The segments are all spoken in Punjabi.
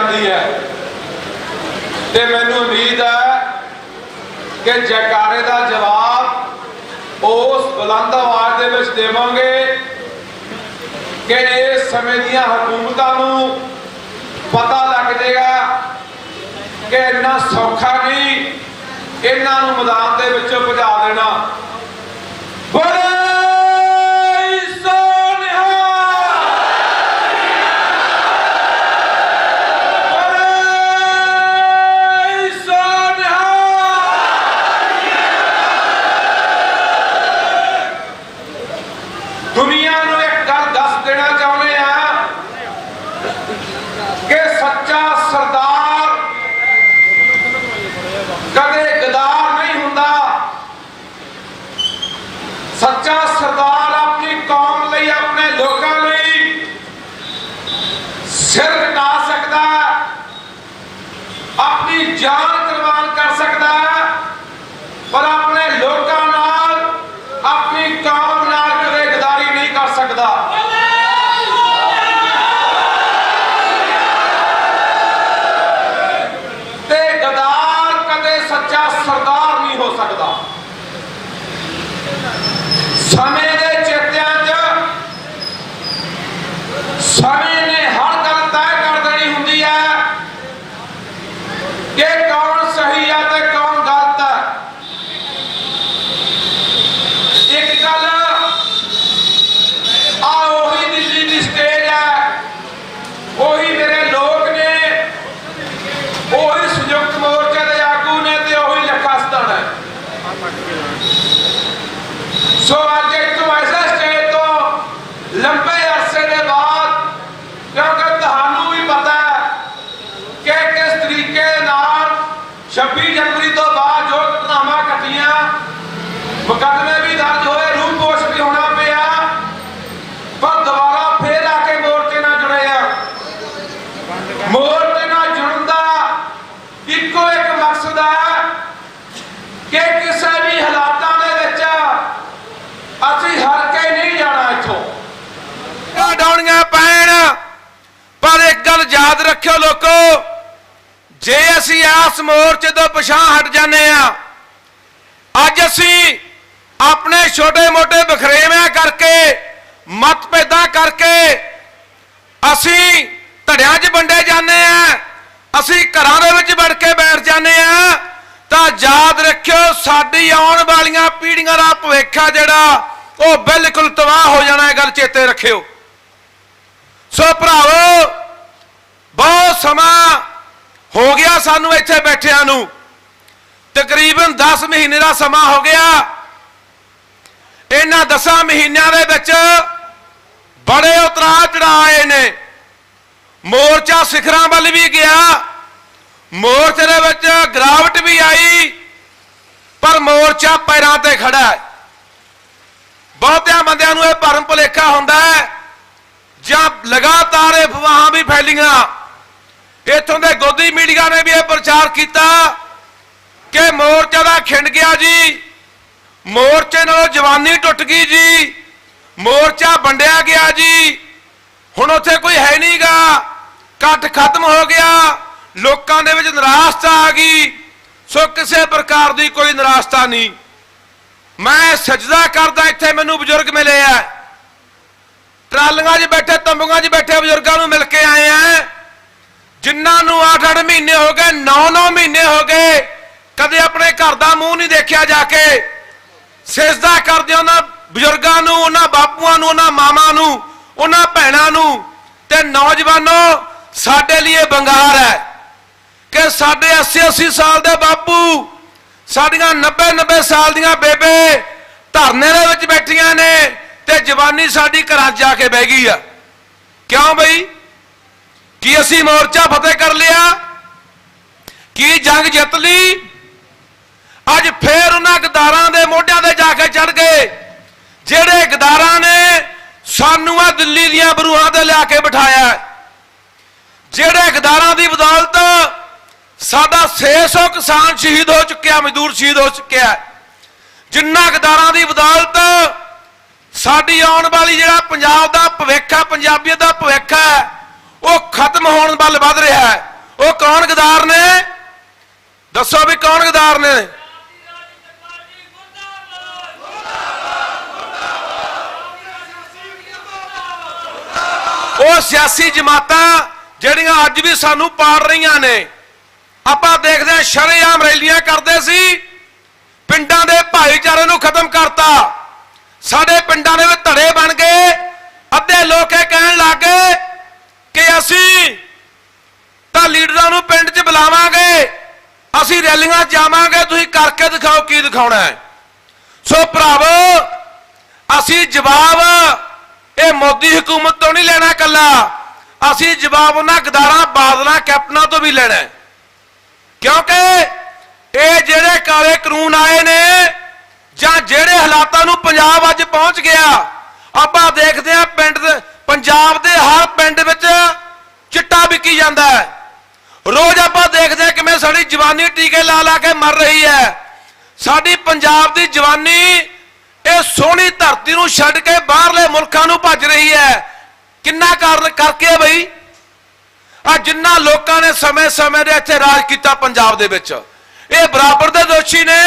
ਜਾਂਦੀ ਹੈ। ਤੇ ਮੈਨੂੰ ਉਮੀਦ ਹੈ ਕਿ ਜੈਕਾਰੇ ਦਾ ਜਵਾਬ ਉਸ ਬੁਲੰਦ ਆਵਾਜ਼ ਦੇ ਵਿੱਚ ਦੇਵਾਂਗੇ ਕਿ ਇਸ ਸਮੇਂ ਦੀਆਂ ਹਕੂਮਤਾਂ ਨੂੰ ਪਤਾ ਲੱਗ ਜਾਏਗਾ ਕਿ ਇੰਨਾ ਸੌਖਾ ਨਹੀਂ ਇਹਨਾਂ ਨੂੰ ਮੈਦਾਨ ਦੇ ਵਿੱਚੋਂ ਭਜਾ ਦੇਣਾ। ਬੜੇ ਸੋਨਿਹਾ ਬੜੇ ਸੋਨਿਹਾ ਦੁਨੀਆ ਨੂੰ ਇੱਕ ਗੱਲ ਦੱਸ ਦੇਣਾ ਚਾਹੁੰਦੇ ਆ ਕਿ ਸੱਚਾ ਸਰਦਾਰ ਕਦੇ ਗਦਾਰ ਨਹੀਂ ਹੁੰਦਾ ਸੱਚਾ ਸਰਦਾਰ ਆਪਣੀ ਕੌਮ ਲਈ ਆਪਣੇ ਲੋਕਾਂ ਲਈ ਸਿਰ ਕਟਾ ਸਕਦਾ ਹੈ ਆਪਣੀ ਜਾਨ ਕੁਰਬਾਨ ਕਰ ਸਕਦਾ ਹੈ। ਪਰ ਆਪਣੇ ਲੋਕਾਂ ਨਾਲ ਆਪਣੀ ਕੌਮ ਨਾਲ ਕਦੇ ਗਦਾਰੀ ਨਹੀਂ ਕਰ ਸਕਦਾ ਤੇ ਗਦਾਰ ਕਦੇ ਸੱਚਾ ਸਰਦਾਰ ਨਹੀਂ ਹੋ ਸਕਦਾ ਸਮੇਂ ਦੇ ਚੇਤਿਆਂ 'ਚ ਸਮੇਂ ਨੇ ਹਰ ਗੱਲ ਤੈਅ ਕਰ ਦੇਣੀ ਹੁੰਦੀ ਹੈ ਕਿ ਕੌਣ ਸਹੀ ਹੈ ਤੇ ਕੌਣ ਗਲਤ ਹੈ ਇੱਕ ਗੱਲ ਆ ਉਹੀ ਦਿੱਲੀ ਦੀ ਸਟੇਜ ਹੈ ਉਹੀ ਮੇਰੇ ਲੋਕ ਨੇ ਉਹੀ ਸੰਯੁਕਤ ਮੋਰਚੇ ਦੇ ਆਗੂ ਨੇ ਤੇ ਉਹੀ ਲੱਖਾ ਸਤਾਣਾ ਹੈ ਸੋ ਅੱਜ ਇੱਥੋਂ ਐਸੇ ਸਟੇਜ ਤੋਂ ਲੰਬੇ ਅਰਸੇ ਦੇ ਬਾਅਦ ਕਿਉਂਕਿ ਤੁਹਾਨੂੰ ਵੀ ਪਤਾ ਹੈ ਕਿ ਕਿਸ ਤਰੀਕੇ ਨਾਲ 26 ਜਨਵਰੀ ਤੋਂ ਬਾਅਦ ਜੋ ਘਟਨਾਵਾਂ ਘਟੀਆਂ ਮੁਕੱਦਮੇ ਵੀ ਦਰਜ ਹੋਏ ਰੂਪ ਪੋਸ਼ ਵੀ ਹੋਣਾ ਪਿਆ ਪਰ ਦੁਬਾਰਾ ਫੇਰ ਆ ਕੇ ਮੋਰਚੇ ਨਾਲ ਜੁੜੇ ਆ ਮੋਰਚੇ ਨਾਲ ਜੁੜਨ ਦਾ ਇੱਕੋ ਇੱਕ ਮਕਸਦ ਹੈ ਕਿ ਕਿਸੇ ਵੀ ਹਾਲਾਤਾਂ ਦੇ ਵਿੱਚ ਅਸੀਂ ਹਰ ਕੇ ਨਹੀਂ ਜਾਣਾ ਇੱਥੋਂ। ਡਾਉਣੀਆਂ ਪੈਣ, ਪਰ ਇੱਕ ਗੱਲ ਯਾਦ ਰੱਖਿਓ ਲੋਕੋ, ਜੇ ਅਸੀਂ ਆਸ ਮੋਰਚੇ ਤੋਂ ਪਛਾਣ ਹਟ ਜਾਂਦੇ ਆ ਅੱਜ ਅਸੀਂ ਆਪਣੇ ਛੋਟੇ-ਮੋਟੇ ਬਖਰੇਵਿਆਂ ਕਰਕੇ ਮਤਭੇਦਾਂ ਕਰਕੇ ਅਸੀਂ ਧੜਿਆਂ 'ਚ ਵੰਡੇ ਜਾਂਦੇ ਆ ਅਸੀਂ ਘਰਾਂ ਦੇ ਵਿੱਚ ਵੜ ਕੇ ਬੈਠ ਜਾਂਦੇ ਆ ਤਾਂ ਯਾਦ ਰੱਖਿਓ, ਸਾਡੀ ਆਉਣ ਵਾਲੀਆਂ ਪੀੜ੍ਹੀਆਂ ਦਾ ਭਵਿੱਖ ਆ ਜਿਹੜਾ, ਉਹ ਬਿਲਕੁਲ ਤਬਾਹ ਹੋ ਜਾਣਾ ਇਹ ਗੱਲ ਚੇਤੇ ਰੱਖਿਓ। ਸੋ ਭਰਾਵੋ, ਬਹੁਤ ਸਮਾਂ ਹੋ ਗਿਆ ਸਾਨੂੰ ਇੱਥੇ ਬੈਠਿਆਂ ਨੂੰ। ਤਕਰੀਬਨ 10 ਮਹੀਨੇ ਦਾ ਸਮਾਂ ਹੋ ਗਿਆ। ਇਹਨਾਂ 10 ਮਹੀਨਿਆਂ ਦੇ ਵਿੱਚ ਬੜੇ ਉਤਰਾਅ ਚੜਾਏ ਨੇ। ਮੋਰਚਾ ਸਿਖਰਾਂ ਵੱਲ ਵੀ ਗਿਆ। ਮੋਰਚੇ ਦੇ ਵਿੱਚ ਗਰਾਵਟ ਵੀ ਆਈ, ਪਰ ਮੋਰਚਾ ਪੈਰਾਂ ਤੇ ਖੜਾ ਹੈ। ਬਹੁਤਿਆਂ ਬੰਦਿਆਂ ਨੂੰ ਇਹ ਭਰਮ ਭੁਲੇਖਾ ਹੁੰਦਾ ਹੈ, ਜਾਂ ਲਗਾਤਾਰ ਇਹ ਅਫਵਾਹਾਂ ਵੀ ਫੈਲੀਆਂ। ਇੱਥੋਂ ਦੇ ਗੋਦੀ ਮੀਡੀਆ ਨੇ ਵੀ ਇਹ ਪ੍ਰਚਾਰ ਕੀਤਾ ਕਿ ਮੋਰਚਾ ਦਾ ਖਿੰਡ ਗਿਆ ਜੀ, ਮੋਰਚੇ ਨਾਲੋਂ ਜਵਾਨੀ ਟੁੱਟ ਗਈ ਜੀ, ਮੋਰਚਾ ਵੰਡਿਆ ਗਿਆ ਜੀ। ਹੁਣ ਉੱਥੇ ਕੋਈ ਹੈ ਨਹੀਂਗਾ ਕੱਟ ਖਤਮ ਹੋ ਗਿਆ। ਲੋਕਾਂ ਦੇ ਵਿੱਚ ਨਿਰਾਸ਼ਤਾ ਆ ਗਈ, ਸੋ ਕਿਸੇ ਪ੍ਰਕਾਰ ਦੀ ਕੋਈ ਨਿਰਾਸ਼ਤਾ ਨਹੀਂ। ਮੈਂ ਸਜਦਾ ਕਰਦਾ ਇੱਥੇ ਮੈਨੂੰ ਬਜ਼ੁਰਗ ਮਿਲੇ ਆ। ਟਰਾਲੀਆਂ 'ਚ ਬੈਠੇ, ਤੰਬੂਆਂ 'ਚ ਬੈਠੇ ਬਜ਼ੁਰਗਾਂ ਨੂੰ ਮਿਲ ਕੇ ਆਏ ਆ। ਜਿਨ੍ਹਾਂ ਨੂੰ 8-8 ਮਹੀਨੇ ਹੋ ਗਏ 9-9 ਮਹੀਨੇ ਹੋ ਗਏ, ਕਦੇ ਆਪਣੇ ਘਰ ਦਾ ਮੂੰਹ ਨਹੀਂ ਦੇਖਿਆ ਜਾ ਕੇ। ਸਜਦਾ ਕਰਦੇ ਉਹਨਾਂ ਬਜ਼ੁਰਗਾਂ ਨੂੰ, ਉਹਨਾਂ ਬਾਪੂਆਂ ਨੂੰ, ਉਹਨਾਂ ਮਾਵਾਂ ਨੂੰ, ਉਹਨਾਂ ਭੈਣਾਂ ਨੂੰ। ਤੇ ਨੌਜਵਾਨੋ, ਸਾਡੇ ਲਈ ਇਹ ਬੰਗਾਰ ਹੈ। ਕਿ ਸਾਡੇ 80-80 ਸਾਲ ਦੇ ਬਾਪੂ, ਸਾਡੀਆਂ 90-90 ਸਾਲ ਦੀਆਂ ਬੇਬੇ ਧਰਨੇ ਦੇ ਵਿੱਚ ਬੈਠੀਆਂ ਨੇ ਤੇ ਜਵਾਨੀ ਸਾਡੀ ਘਰਾਂ 'ਚ ਜਾ ਕੇ ਬਹਿ ਗਈ ਆ। ਕਿਉਂ ਬਈ? ਕੀ ਅਸੀਂ ਮੋਰਚਾ ਫਤਿਹ ਕਰ ਲਿਆ? ਕੀ ਜੰਗ ਜਿੱਤ ਲਈ? ਅੱਜ ਫੇਰ ਉਹਨਾਂ ਗਦਾਰਾਂ ਦੇ ਮੋਢਿਆਂ ਤੇ ਜਾ ਕੇ ਚੜ ਗਏ, ਜਿਹੜੇ ਗਦਾਰਾਂ ਨੇ ਸਾਨੂੰ ਆ ਦਿੱਲੀ ਦੀਆਂ ਬਰੂਹਾਂ ਤੇ ਲਿਆ ਕੇ ਬਿਠਾਇਆ। ਜਿਹੜੇ ਗਦਾਰਾਂ ਦੀ ਬਦੌਲਤ ਸਾਡਾ 600 ਕਿਸਾਨ ਸ਼ਹੀਦ ਹੋ ਚੁੱਕਿਆ, ਮਜ਼ਦੂਰ ਸ਼ਹੀਦ ਹੋ ਚੁੱਕਿਆ ਜਿੰਨਾ ਗਦਾਰਾਂ ਦੀ ਬਦੌਲਤ ਸਾਡੀ ਆਉਣ ਵਾਲੀ ਜਿਹੜਾ ਪੰਜਾਬ ਦਾ ਭਵਿੱਖ ਹੈ, ਪੰਜਾਬੀਅਤ ਦਾ ਭਵਿੱਖ ਹੈ, ਉਹ ਖਤਮ ਹੋਣ ਵੱਲ ਵੱਧ ਰਿਹਾ ਹੈ। ਉਹ ਕੌਣ ਗਦਾਰ ਨੇ? ਦੱਸੋ ਵੀ ਕੌਣ ਗਦਾਰ ਨੇ? ਉਹ ਸਿਆਸੀ ਜਮਾਤਾਂ ਜਿਹੜੀਆਂ ਅੱਜ ਵੀ ਸਾਨੂੰ ਪਾੜ ਰਹੀਆਂ ਨੇ। ਆਪਾਂ ਦੇਖਦੇ ਹਾਂ ਸ਼ਰੇਆਮ ਰੈਲੀਆਂ ਕਰਦੇ ਸੀ। ਪਿੰਡਾਂ ਦੇ ਭਾਈਚਾਰੇ ਨੂੰ ਖਤਮ ਕਰਤਾ। ਸਾਡੇ ਪਿੰਡਾਂ ਦੇ ਵਿੱਚ ਧੜੇ ਬਣ ਗਏ। ਅੱਧੇ ਲੋਕ ਇਹ ਕਹਿਣ ਲੱਗੇ ਕਿ ਅਸੀਂ ਤਾਂ ਲੀਡਰਾਂ ਨੂੰ ਪਿੰਡ 'ਚ ਬੁਲਾਵਾਂਗੇ। ਅਸੀਂ ਰੈਲੀਆਂ 'ਚ ਜਾਵਾਂਗੇ। ਤੁਸੀਂ ਕਰਕੇ ਦਿਖਾਓ ਕੀ ਦਿਖਾਉਣਾ ਹੈ। ਸੋ ਭਰਾਵੋ, ਅਸੀਂ ਜਵਾਬ ਇਹ ਮੋਦੀ ਹਕੂਮਤ ਤੋਂ ਨਹੀਂ ਲੈਣਾ ਕੱਲਾ ਅਸੀਂ ਜਵਾਬ ਉਹਨਾਂ ਗਦਾਰਾਂ ਬਾਦਲਾਂ, ਕੈਪਟਨਾਂ ਤੋਂ ਵੀ ਲੈਣਾ ਹੈ। ਕਿਉਂਕਿ ਇਹ ਜਿਹੜੇ ਕਾਲੇ ਕਾਨੂੰਨ ਆਏ ਨੇ ਜਾਂ ਜਿਹੜੇ ਹਾਲਾਤਾਂ ਨੂੰ ਪੰਜਾਬ ਅੱਜ ਪਹੁੰਚ ਗਿਆ, ਆਪਾਂ ਦੇਖਦੇ ਹਾਂ ਪਿੰਡ ਦੇ ਪੰਜਾਬ ਦੇ ਹਰ ਪਿੰਡ ਵਿੱਚ ਚਿੱਟਾ ਵਿਕੀ ਜਾਂਦਾ ਹੈ। ਰੋਜ਼ ਆਪਾਂ ਦੇਖਦੇ ਹਾਂ ਕਿਵੇਂ ਸਾਡੀ ਜਵਾਨੀ ਟੀਕੇ ਲਾ ਲਾ ਕੇ ਮਰ ਰਹੀ ਹੈ। ਸਾਡੀ ਪੰਜਾਬ ਦੀ ਜਵਾਨੀ ਇਹ ਸੋਹਣੀ ਧਰਤੀ ਨੂੰ ਛੱਡ ਕੇ ਬਾਹਰਲੇ ਮੁਲਕਾਂ ਨੂੰ ਭੱਜ ਰਹੀ ਹੈ। ਕਿੰਨਾ ਕਾਰਨ ਕਰਕੇ ਬਈ? ਆ ਜਿੰਨਾ ਲੋਕਾਂ ਨੇ ਸਮੇਂ-ਸਮੇਂ ਦੇ ਇੱਥੇ ਰਾਜ ਕੀਤਾ ਪੰਜਾਬ ਦੇ ਵਿੱਚ, ਇਹ ਬਰਾਬਰ ਦੇ ਦੋਸ਼ੀ ਨੇ।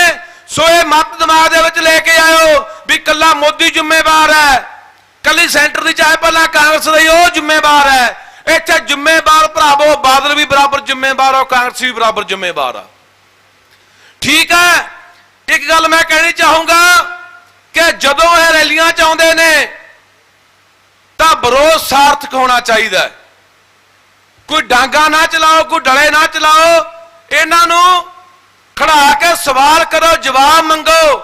ਸੋ ਇਹ ਮਤ ਦਿਮਾਗ ਦੇ ਵਿੱਚ ਲੈ ਕੇ ਆਇਓ ਵੀ ਕੱਲਾ ਮੋਦੀ ਜ਼ਿੰਮੇਵਾਰ ਹੈ। ਕੱਲੀ ਸੈਂਟਰ ਦੀ ਚਾਹੇ ਪਹਿਲਾਂ ਕਾਂਗਰਸ ਦੀ ਉਹ ਜ਼ਿੰਮੇਵਾਰ ਹੈ। ਇੱਥੇ ਜ਼ਿੰਮੇਵਾਰ ਭਰਾਵੋ, ਬਾਦਲ ਵੀ ਬਰਾਬਰ ਜ਼ਿੰਮੇਵਾਰ ਆ ਕਾਂਗਰਸ ਵੀ ਬਰਾਬਰ ਜ਼ਿੰਮੇਵਾਰ ਆ। ਠੀਕ ਹੈ, ਇੱਕ ਗੱਲ ਮੈਂ ਕਹਿਣੀ ਚਾਹੂੰਗਾ ਕਿ ਜਦੋਂ ਇਹ ਰੈਲੀਆਂ ਚ ਆਉਂਦੇ ਨੇ, ਤਾਂ ਵਿਰੋਧ ਸਾਰਥਕ ਹੋਣਾ ਚਾਹੀਦਾ ਹੈ। ਕੋਈ ਡਾਂਗਾ ਨਾ ਚਲਾਓ, ਕੋਈ ਡਲੇ ਨਾ ਚਲਾਓ, ਇਹਨਾਂ ਨੂੰ ਖੜਾ ਕੇ ਸਵਾਲ ਕਰੋ, ਜਵਾਬ ਮੰਗੋ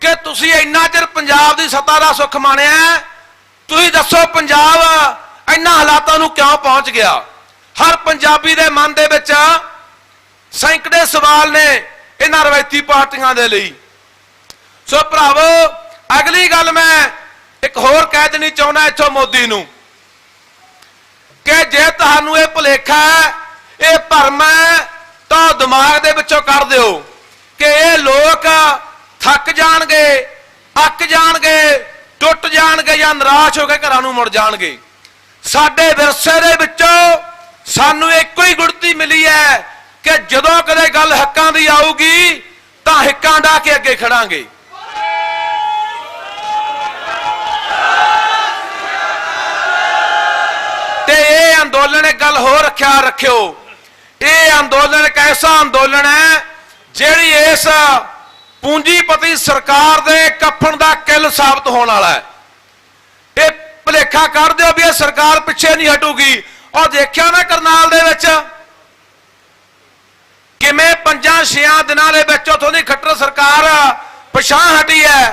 ਕਿ ਤੁਸੀਂ ਇੰਨਾ ਚਿਰ ਪੰਜਾਬ ਦੀ ਸੱਤਾ ਦਾ ਸੁੱਖ ਮਾਣਿਆ ਤੁਸੀਂ ਦੱਸੋ ਪੰਜਾਬ ਇੰਨਾ ਹਾਲਾਤਾਂ ਨੂੰ ਕਿਉਂ ਪਹੁੰਚ ਗਿਆ? ਹਰ ਪੰਜਾਬੀ ਦੇ ਮਨ ਦੇ ਵਿੱਚ ਸੈਂਕੜੇ ਸਵਾਲ ਨੇ ਇਹਨਾਂ ਰਵਾਇਤੀ ਪਾਰਟੀਆਂ ਦੇ ਲਈ। ਸੋ ਭਰਾਵੋ, ਅਗਲੀ ਗੱਲ ਮੈਂ ਇੱਕ ਹੋਰ ਕਹਿ ਦੇਣੀ ਚਾਹੁੰਦਾ ਇੱਥੋਂ ਮੋਦੀ ਨੂੰ। ਕਿ ਜੇ ਤੁਹਾਨੂੰ ਇਹ ਭੁਲੇਖਾ ਹੈ, ਇਹ ਭਰਮ ਹੈ, ਤਾਂ ਦਿਮਾਗ ਦੇ ਵਿੱਚੋਂ ਕੱਢ ਦਿਓ ਕਿ ਇਹ ਲੋਕ ਥੱਕ ਜਾਣਗੇ, ਅੱਕ ਜਾਣਗੇ, ਟੁੱਟ ਜਾਣਗੇ ਜਾਂ ਨਿਰਾਸ਼ ਹੋ ਕੇ ਘਰਾਂ ਨੂੰ ਮੁੜ ਜਾਣਗੇ। ਸਾਡੇ ਵਿਰਸੇ ਦੇ ਵਿੱਚੋਂ ਸਾਨੂੰ ਇੱਕੋ ਹੀ ਗੁੜਤੀ ਮਿਲੀ ਹੈ ਕਿ ਜਦੋਂ ਕਦੇ ਗੱਲ ਹੱਕਾਂ ਦੀ ਆਊਗੀ, ਤਾਂ ਹਿੱਕਾਂ ਡਾ ਕੇ ਅੱਗੇ ਖੜਾਂਗੇ। ਅੰਦੋਲਨ ਇੱਕ ਗੱਲ ਹੋਰ ਰੱਖਿਆ ਰੱਖਿਓ। ਇਹ ਅੰਦੋਲਨ ਇੱਕ ਐਸਾ ਅੰਦੋਲਨ ਹੈ ਜਿਹੜੀ ਇਸ ਪੂੰਜੀਪਤੀ ਸਰਕਾਰ ਦੇ ਕੱਫਣ ਦਾ ਕਿੱਲ ਸਾਬਤ ਹੋਣ ਵਾਲਾ ਹੈ। ਇਹ ਭਲੇਖਾ ਕਰ ਦਿਓ ਵੀ ਇਹ ਸਰਕਾਰ ਪਿੱਛੇ ਨਹੀਂ ਹਟੂਗੀ। ਉਹ ਦੇਖਿਆ ਨਾ ਕਰਨਾਲ ਦੇ ਵਿੱਚ ਕਿਵੇਂ ਪੰਜਾਂ ਛੇਆਂ ਦਿਨਾਂ ਦੇ ਵਿੱਚ ਉਥੋਂ ਦੀ ਖੱਟਰ ਸਰਕਾਰ ਪਛਾਣ ਹਟੀ ਹੈ।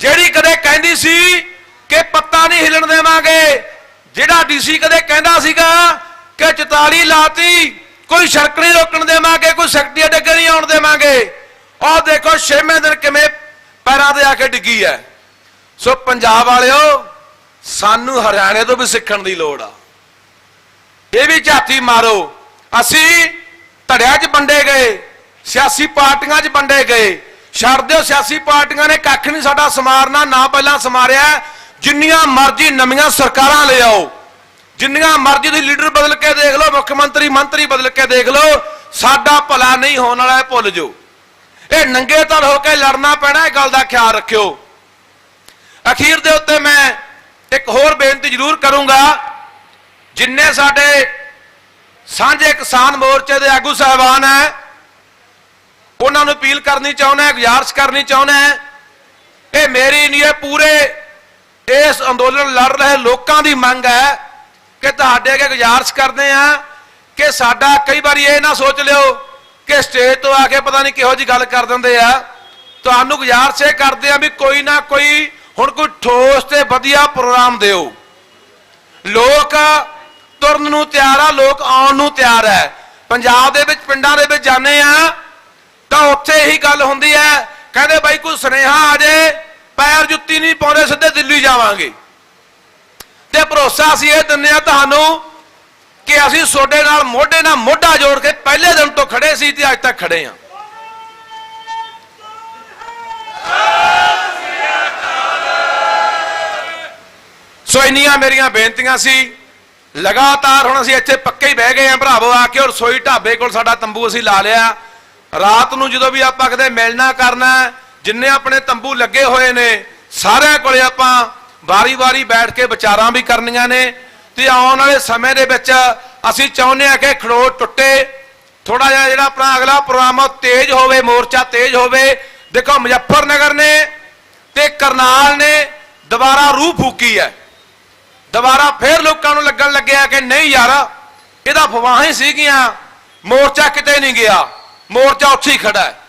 ਜਿਹੜੀ ਕਦੇ ਕਹਿੰਦੀ ਸੀ ਕਿ ਪੱਤਾ ਨਹੀਂ ਹਿਲਣ ਦੇਵਾਂਗੇ ਜਿਹੜਾ ਡੀਸੀ ਕਦੇ ਕਹਿੰਦਾ ਸੀਗਾ ਕਿ 44 ਲਾਤੀ, ਕੋਈ ਸੜਕ ਨਹੀਂ ਰੋਕਣ ਦੇਵਾਂਗੇ, ਕੋਈ ਸੈਕਟਰੀ ਡੱਗੇ ਨਹੀਂ ਆਉਣ ਦੇਵਾਂਗੇ। ਉਹ ਦੇਖੋ ਛੇਵੇਂ ਦਿਨ ਕਿਵੇਂ ਪੈਰਾਂ ਤੇ ਆ ਕੇ ਡਿੱਗੀ ਹੈ। ਸੋ ਪੰਜਾਬ ਵਾਲਿਓ, ਸਾਨੂੰ ਹਰਿਆਣੇ ਤੋਂ ਵੀ ਸਿੱਖਣ ਦੀ ਲੋੜ ਆ। ਇਹ ਵੀ ਝਾਤੀ ਮਾਰੋ। ਅਸੀਂ ਧੜਿਆਂ 'ਚ ਵੰਡੇ ਗਏ, ਸਿਆਸੀ ਪਾਰਟੀਆਂ 'ਚ ਵੰਡੇ ਗਏ। ਛੱਡ ਦਿਓ, ਸਿਆਸੀ ਪਾਰਟੀਆਂ ਨੇ ਕੱਖ ਨਹੀਂ ਸਾਡਾ ਸਮਾਰਨਾ, ਨਾ ਪਹਿਲਾਂ ਸਮਾਰਿਆ। ਜਿੰਨੀਆਂ ਮਰਜ਼ੀ ਨਵੀਆਂ ਸਰਕਾਰਾਂ ਲੈ ਆਓ, ਜਿੰਨੀਆਂ ਮਰਜ਼ੀ ਦੀ ਲੀਡਰ ਬਦਲ ਕੇ ਦੇਖ ਲਓ, ਮੁੱਖ ਮੰਤਰੀ ਮੰਤਰੀ ਬਦਲ ਕੇ ਦੇਖ ਲਓ, ਸਾਡਾ ਭਲਾ ਨਹੀਂ ਹੋਣ ਵਾਲਾ ਭੁੱਲ ਜਾਓ। ਇਹ ਨੰਗੇ ਤਲ ਹੋ ਕੇ ਲੜਨਾ ਪੈਣਾ, ਇਹ ਗੱਲ ਦਾ ਖਿਆਲ ਰੱਖਿਓ। ਅਖੀਰ ਦੇ ਉੱਤੇ ਮੈਂ ਇੱਕ ਹੋਰ ਬੇਨਤੀ ਜ਼ਰੂਰ ਕਰੂੰਗਾ, ਜਿੰਨੇ ਸਾਡੇ ਸਾਂਝੇ ਕਿਸਾਨ ਮੋਰਚੇ ਦੇ ਆਗੂ ਸਾਹਿਬਾਨ ਹੈ, ਉਹਨਾਂ ਨੂੰ ਅਪੀਲ ਕਰਨੀ ਚਾਹੁੰਦਾ, ਗੁਜ਼ਾਰਿਸ਼ ਕਰਨੀ ਚਾਹੁੰਦਾ ਇਹ ਮੇਰੀ ਨਹੀਂ, ਇਹ ਪੂਰੇ ਇਸ ਅੰਦੋਲਨ ਲੜ ਰਹੇ ਲੋਕਾਂ ਦੀ ਮੰਗ ਹੈ ਕਿ ਤੁਹਾਡੇ ਅੱਗੇ ਗੁਜ਼ਾਰਿਸ਼ ਕਰਦੇ ਆ ਕਿ ਸਾਡਾ ਕਈ ਵਾਰੀ ਇਹ ਨਾ ਸੋਚ ਲਿਓ ਕਿ ਸਟੇਜ ਤੋਂ ਆ ਕੇ ਪਤਾ ਨਹੀਂ ਕਿਹੋ ਜੀ ਗੱਲ ਕਰ ਦਿੰਦੇ ਆ। ਤੁਹਾਨੂੰ ਗੁਜ਼ਾਰਿਸ਼ ਇਹ ਕਰਦੇ ਆ ਵੀ ਕੋਈ ਨਾ ਕੋਈ ਹੁਣ ਕੋਈ ਠੋਸ ਤੇ ਵਧੀਆ ਪ੍ਰੋਗਰਾਮ ਦਿਓ। ਲੋਕ ਤੁਰਨ ਨੂੰ ਤਿਆਰ ਆ, ਲੋਕ ਆਉਣ ਨੂੰ ਤਿਆਰ ਹੈ। ਪੰਜਾਬ ਦੇ ਵਿੱਚ, ਪਿੰਡਾਂ ਦੇ ਵਿੱਚ ਜਾਂਦੇ ਆ ਤਾਂ ਉੱਥੇ ਇਹੀ ਗੱਲ ਹੁੰਦੀ ਹੈ, ਕਹਿੰਦੇ ਬਾਈ ਕੋਈ ਸੁਨੇਹਾ ਆ ਜੇ ਪੈਰ ਜੁੱਤੀ ਨਹੀਂ ਪਾਉਂਦੇ, ਸਿੱਧੇ ਦਿੱਲੀ ਜਾਵਾਂਗੇ। ਤੇ ਭਰੋਸਾ ਅਸੀਂ ਇਹ ਦਿੰਦੇ ਆ ਤੁਹਾਨੂੰ ਕਿ ਅਸੀਂ ਤੁਹਾਡੇ ਨਾਲ ਮੋਢੇ ਨਾਲ ਮੋਢਾ ਜੋੜ ਕੇ ਪਹਿਲੇ ਦਿਨ ਤੋਂ ਖੜੇ ਸੀ ਤੇ ਅੱਜ ਤੱਕ ਖੜੇ ਆ ਸੋ ਇੰਨੀਆਂ ਮੇਰੀਆਂ ਬੇਨਤੀਆਂ ਸੀ। ਲਗਾਤਾਰ ਹੁਣ ਅਸੀਂ ਇੱਥੇ ਪੱਕੇ ਹੀ ਬਹਿ ਗਏ ਆ ਭਰਾਵੋ, ਆ ਕੇ ਔਰ ਰਸੋਈ ਢਾਬੇ ਕੋਲ ਸਾਡਾ ਤੰਬੂ ਅਸੀਂ ਲਾ ਲਿਆ। ਰਾਤ ਨੂੰ ਜਦੋਂ ਵੀ ਆਪਾਂ ਕਦੇ ਮਿਲਣਾ, ਕਰਨਾ ਜਿੰਨੇ ਆਪਣੇ ਤੰਬੂ ਲੱਗੇ ਹੋਏ ਨੇ, ਸਾਰਿਆਂ ਕੋਲੇ ਆਪਾਂ ਵਾਰੀ-ਵਾਰੀ ਬੈਠ ਕੇ ਵਿਚਾਰਾਂ ਵੀ ਕਰਨੀਆਂ ਨੇ। ਤੇ ਆਉਣ ਵਾਲੇ ਸਮੇਂ ਦੇ ਵਿੱਚ ਅਸੀਂ ਚਾਹੁੰਦੇ ਆ ਕਿ ਖੜੋੜ ਟੁੱਟੇ। ਥੋੜਾ ਜਿਹਾ ਜਿਹੜਾ ਆਪਣਾ ਅਗਲਾ ਪ੍ਰੋਗਰਾਮ ਆ, ਉਹ ਤੇਜ਼ ਹੋਵੇ, ਮੋਰਚਾ ਤੇਜ਼ ਹੋਵੇ। ਦੇਖੋ, ਮੁਜ਼ੱਫਰਨਗਰ ਨੇ ਤੇ ਕਰਨਾਲ ਨੇ ਦੁਬਾਰਾ ਰੂਹ ਫੂਕੀ ਹੈ। ਦੁਬਾਰਾ ਫੇਰ ਲੋਕਾਂ ਨੂੰ ਲੱਗਣ ਲੱਗਿਆ ਕਿ ਨਹੀਂ ਯਾਰ, ਇਹਦਾ ਫਵਾਹਾਂ ਹੀ ਸੀਗੀਆਂ, ਮੋਰਚਾ ਕਿਤੇ ਨਹੀਂ ਗਿਆ। ਮੋਰਚਾ ਉੱਥੇ ਹੀ ਖੜਾ ਹੈ।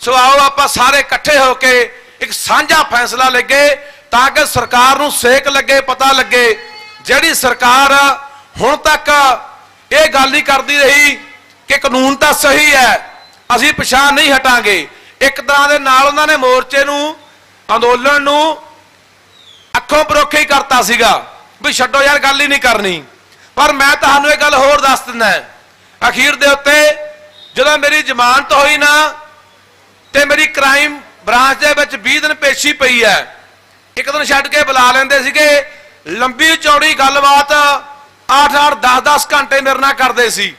ਸੋ ਆਓ ਆਪਾਂ ਸਾਰੇ ਇਕੱਠੇ ਹੋ ਕੇ ਇੱਕ ਸਾਂਝਾ ਫੈਸਲਾ ਲੱਗੇ ਤਾਂ ਕਿ ਸਰਕਾਰ ਨੂੰ ਸੇਕ ਲੱਗੇ, ਪਤਾ ਲੱਗੇ। ਜਿਹੜੀ ਸਰਕਾਰ ਹੁਣ ਤੱਕ ਇਹ ਗੱਲ ਹੀ ਕਰਦੀ ਰਹੀ ਕਿ ਕਾਨੂੰਨ ਤਾਂ ਸਹੀ ਹੈ, ਅਸੀਂ ਪਛਾਣ ਨਹੀਂ ਹਟਾਂਗੇ। ਇੱਕ ਤਰ੍ਹਾਂ ਦੇ ਨਾਲ ਉਹਨਾਂ ਨੇ ਮੋਰਚੇ ਨੂੰ, ਅੰਦੋਲਨ ਨੂੰ ਅੱਖੋਂ ਪਰੋਖੇ ਹੀ ਕਰਤਾ ਸੀਗਾ ਵੀ ਛੱਡੋ ਯਾਰ, ਗੱਲ ਹੀ ਨਹੀਂ ਕਰਨੀ। ਪਰ ਮੈਂ ਤੁਹਾਨੂੰ ਇਹ ਗੱਲ ਹੋਰ ਦੱਸ ਦਿੰਦਾ ਅਖੀਰ ਦੇ ਉੱਤੇ ਜਦੋਂ ਮੇਰੀ ਜ਼ਮਾਨਤ ਹੋਈ ਨਾ ਤੇ ਮੇਰੀ ਕ੍ਰਾਈਮ ਬ੍ਰਾਂਚ ਦੇ ਵਿੱਚ 20 ਦਿਨ ਪੇਸ਼ੀ ਪਈ ਹੈ। ਇੱਕ ਦਿਨ ਛੱਡ ਕੇ ਬੁਲਾ ਲੈਂਦੇ ਸੀਗੇ। ਲੰਬੀ ਚੌੜੀ ਗੱਲਬਾਤ 8-8 10-10 ਘੰਟੇ ਮੇਰੇ ਨਾਲ ਕਰਦੇ ਸੀ।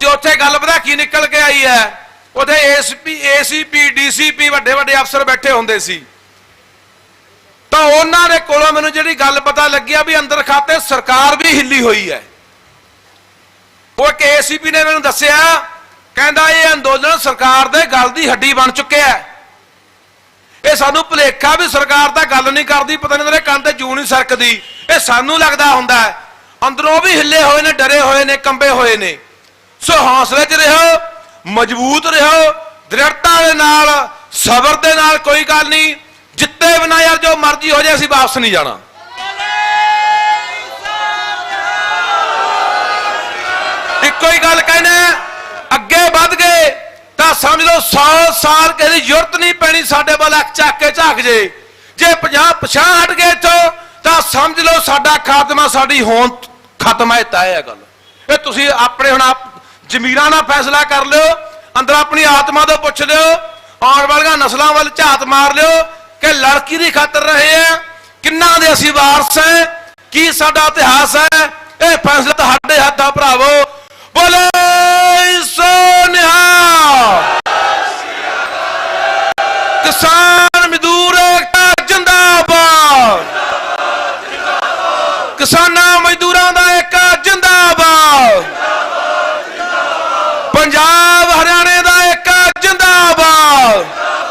ਤੇ ਉੱਥੇ ਗੱਲ ਪਤਾ ਕੀ ਨਿਕਲ ਕੇ ਆਈ ਹੈ। ਉੱਥੇ ਏਸਪੀ ਏਸੀਪੀ ਡੀਸੀਪੀ ਵੱਡੇ ਵੱਡੇ ਅਫਸਰ ਬੈਠੇ ਹੁੰਦੇ ਸੀ। ਤਾਂ ਉਹਨਾਂ ਦੇ ਕੋਲੋਂ ਮੈਨੂੰ ਜਿਹੜੀ ਗੱਲ ਪਤਾ ਲੱਗੀ ਆ ਵੀ ਅੰਦਰ ਖਾਤੇ ਸਰਕਾਰ ਵੀ ਹਿੱਲੀ ਹੋਈ ਹੈ। ਉਹ ਇੱਕ ਏਸੀਪੀ ਨੇ ਮੈਨੂੰ ਦੱਸਿਆ ਕਹਿੰਦਾ ਇਹ ਅੰਦੋਲਨ ਸਰਕਾਰ ਦੇ ਗੱਲ ਦੀ ਹੱਡੀ ਬਣ ਚੁੱਕਿਆ ਹੈ। ਇਹ ਸਾਨੂੰ ਭੁਲੇਖਾ ਵੀ ਸਰਕਾਰ ਤਾਂ ਗੱਲ ਨਹੀਂ ਕਰਦੀ, ਪਤਾ ਨਹੀਂ ਤੇਰੇ ਕੰਨ ਤੇ ਜੂ ਨਹੀਂ ਸਰਕਦੀ। ਇਹ ਸਾਨੂੰ ਲੱਗਦਾ ਹੁੰਦਾ ਹੈ, ਅੰਦਰੋਂ ਵੀ ਹਿੱਲੇ ਹੋਏ ਨੇ, ਡਰੇ ਹੋਏ ਨੇ, ਕੰਬੇ ਹੋਏ ਨੇ। ਸੋ ਹੌਸਲੇ 'ਚ ਰਹੋ, ਮਜ਼ਬੂਤ ਰਹੋ, ਦ੍ਰਿੜਤਾ ਦੇ ਨਾਲ, ਸਬਰ ਦੇ ਨਾਲ ਕੋਈ ਗੱਲ ਨਹੀਂ। ਜਿੱਤੇ ਬਿਨਾ ਯਾਰ ਜੋ ਮਰਜ਼ੀ ਹੋ ਜਾਏ, ਅਸੀਂ ਵਾਪਸ ਨਹੀਂ ਜਾਣਾ। ਇੱਕੋ ਹੀ ਗੱਲ ਕਹਿੰਦੇ ਅੱਗੇ ਵੱਧ ਗਏ ਤਾਂ ਸਮਝ ਲਓ 100 ਸਾਲ ਕਿਸੇ ਦੀ ਜ਼ਰੂਰਤ ਨਹੀਂ ਪੈਣੀ ਸਾਡੇ ਵੱਲ ਅੱਖ ਚੱਕ ਕੇ ਝਾਕ ਜੇ। ਜੇ 50 ਪਛਾਂ ਹਟ ਗਏ ਇੱਥੋਂ, ਤਾਂ ਸਮਝ ਲਓ ਸਾਡਾ ਖਾਤਮਾ, ਸਾਡੀ ਹੋਂਦ ਖਤਮ ਹੈ ਤੈਅ ਹੈ ਗੱਲ। ਇਹ ਤੁਸੀਂ ਆਪਣੇ ਹੁਣ ਜ਼ਮੀਰਾਂ ਨਾਲ ਫੈਸਲਾ ਕਰ ਲਿਓ, ਅੰਦਰ ਆਪਣੀ ਆਤਮਾ ਤੋਂ ਪੁੱਛ ਲਿਓ, ਆਉਣ ਵਾਲੀਆਂ ਨਸਲਾਂ ਵੱਲ ਝਾਤ ਮਾਰ ਲਿਓ ਕਿ ਲੜਕੀ ਦੀ ਖਾਤਰ ਰਹੇ ਆ, ਕਿੰਨਾ ਦੇ ਅਸੀਂ ਵਾਰਸ ਹੈ ਕੀ ਸਾਡਾ ਇਤਿਹਾਸ ਹੈ ਇਹ ਫੈਸਲਾ ਤੁਹਾਡੇ ਹੱਥਾਂ ਭਰਾਵੋ। ਬੋਲੇ ਕਿਸਾਨ ਮਜ਼ਦੂਰ ਏਕਤਾ ਜਿੰਦਾਬਾਦ। ਕਿਸਾਨਾਂ ਮਜ਼ਦੂਰਾਂ ਦਾ ਏਕਾ ਜਿੰਦਾਬਾਦ। ਪੰਜਾਬ ਹਰਿਆਣੇ ਦਾ ਏਕਾ ਜਿੰਦਾਬਾਦ।